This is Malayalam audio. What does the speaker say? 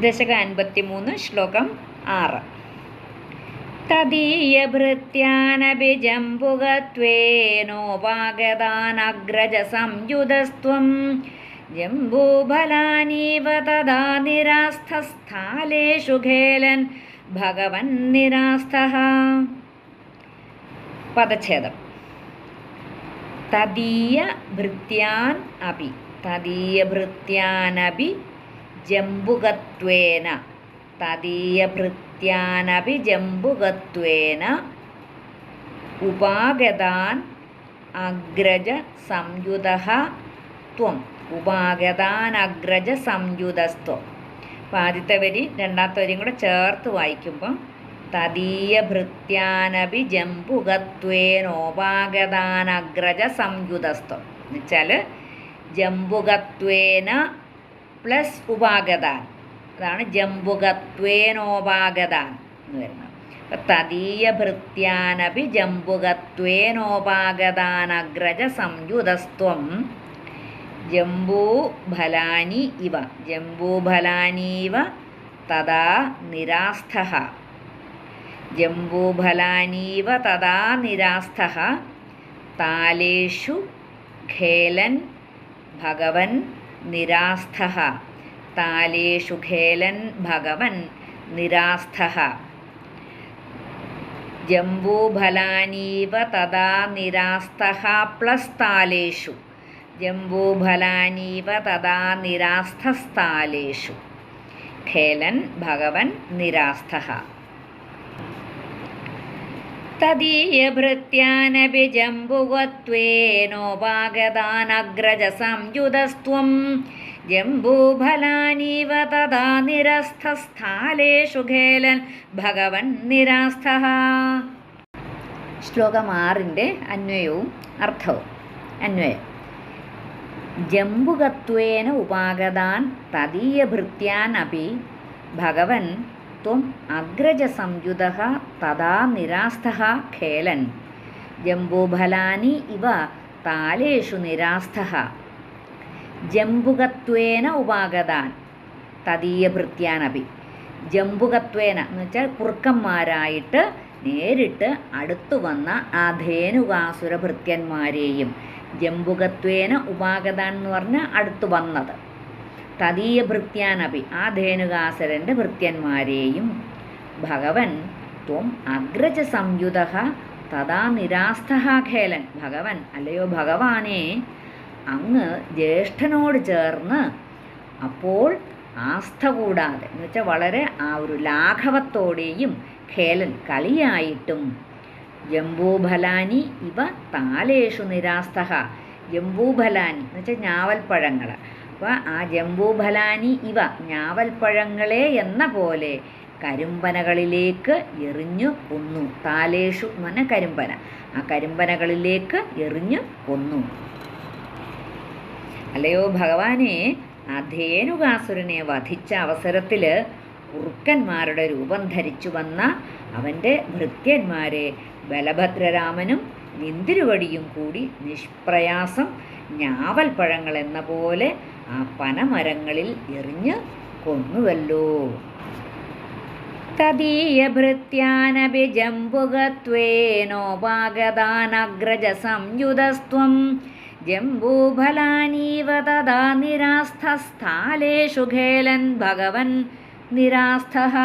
ദശക അൻപത്തിമൂന്ന് ശ്ലോകം ആറ്. തദീയഭൃത്യാനഭിജംബുകത്വേനോപാഗതാനഗ്രജസംയുതസ്ത്വം ജംബൂഫലാനീവ തഥാ നിരാസ്ഥസ്ഥാലേഷു ഖേലൻ ഭഗവൻ നിരാസ്ഥ. പദച്ഛേദം. തദീയ ഭൃത്യാൻ അപി തദീയ ഭൃത്യാനപി ജംബുകത്വേന തദീയഭൃത്യാനപി ജംബുകത്വേന ഉപാഗതാൻ അഗ്രജ സംയുത ത്വം ഉപാഗതാൻ അഗ്രജ സംയുതസ്ത്വം അപ്പം ആദ്യത്തെ വരി രണ്ടാമത്തെ വരിയും കൂടെ ചേർത്ത് വായിക്കുമ്പം തദീയ ഭൃത്യാനപി ജംബുകത്വേനോപാഗതാനഗ്രജ സംയുതസ്ത്വം എന്നുവെച്ചാൽ ജംബുകത്വേന പ്ലസ് ഉപാഗതാൻ. അതാണ് ജംബുകത്വേനോപാഗതാൻ എന്ന് വരുന്നത്. അപ്പം തദീയ ഭൃത്യാനപി ജംബുകത്വേനോപാഗതാനഗ്രജ സംയുതസ്ത്വം ജംബൂഫലാനി ഇവ. ജംബൂഫലാനീവ തഥാ നിരാസ്ഥ ജംബൂഫലാനീവ തഥാ നിരാസ്ഥ താലേഷു ഖേലൻ ഭഗവൻ നിരാസ്ഥഃ. താലേഷു ഖേലൻ ഭഗവൻ നിരാസ്ഥ. ജംബൂഫലാനീവ തഥാ നിരാസ്ഥ പ്ലസ് താലേഷു. ജംബൂഫലാനീവ തഥാ നിരാസ്ഥസ്ഥാലേഷു. ഖേലൻ ഭഗവൻ നിരാസ്ഥഃ. തദീയഭൃത്യാനപി സംയുതസ്ത്വം ജംബൂഫലാനീവ തഥാ നിരസ്ഥസ്ഥാലേഷു ഖേലൻ ഭഗവൻ നിരാസ്ഥ. ശ്ലോകം ആറിന്റെ അന്വയവും അർത്ഥവും. അന്വയം. ജംബുകത്വേന ഉപാഗതാൻ തദീയഭൃത്യാൻ അപി ഭഗവൻ ത്വം അഗ്രജസംയുത തഥാ നിരാസ്ഥ ഖേലൻ. ജംബൂഫലാനി ഇവ താലേഷു നിരാസ്ഥ. ജംബുകത്വേന ഉപാഗതാൻ തദീയഭൃത്യാനപി ജംബുകത്വേന എന്ന് വെച്ചാൽ കുറുക്കന്മാരായിട്ട് നേരിട്ട് അടുത്തു വന്ന ആ ധേനുകാസുര ജംബുകത്വേന ഉപാഗതാൻ എന്ന് പറഞ്ഞാൽ അടുത്തു വന്നത്. തദീയ ഭൃത്യാനപി. ആ ധേനുകാസുരന്റെ ഭൃത്യന്മാരെയും ഭഗവൻ ത്വം അഗ്രജ സംയുത തഥാ നിരാസ്ഥഃ ഖേലൻ. ഭഗവൻ അല്ലയോ ഭഗവാനെ അങ്ങ് ജ്യേഷ്ഠനോട് ചേർന്ന് അപ്പോൾ ആസ്ഥ കൂടാതെ എന്ന് വെച്ചാൽ വളരെ ആ ഒരു ലാഘവത്തോടെയും ഖേലൻ കളിയായിട്ടും ജംബൂഫലാനി ഇവ താലേഷു നിരാസ്ഥ. ജംബൂഫലാനി എന്ന് വെച്ചാൽ ഞാവൽപ്പഴങ്ങൾ അപ്പോൾ ആ ജംബൂഫലാനി ഇവ ഞാവൽപ്പഴങ്ങളെ എന്ന പോലെ കരിമ്പനകളിലേക്ക് എറിഞ്ഞു കൊന്നു. താലേഷു മന കരിമ്പന. ആ കരിമ്പനകളിലേക്ക് എറിഞ്ഞു കൊന്നു. അല്ലയോ ഭഗവാനെ ആ ധേനുകാസുരനെ വധിച്ച അവസരത്തിൽ കുറുക്കന്മാരുടെ രൂപം ധരിച്ചു വന്ന അവന്റെ ഭൃത്യന്മാരെ ബലഭദ്രരാമനും നിന്തിരുവടിയും കൂടി നിഷ്പ്രയാസം ഞാവൽപ്പഴങ്ങൾ എന്ന പോലെ ആ പനമരങ്ങളിൽ എറിഞ്ഞ് കൊന്നുവല്ലോ. തദീയഭൃത്യാനപി ജംബുകത്വേനോപാഗതാനഗ്രജ സംയുതസ്ത്വം ജംബൂഫലാനീവ തഥാ നിരാസ്ഥസ്ഥാലേഷു ഖേലൻ ഭഗവൻ നിരാസ്ഥഃ.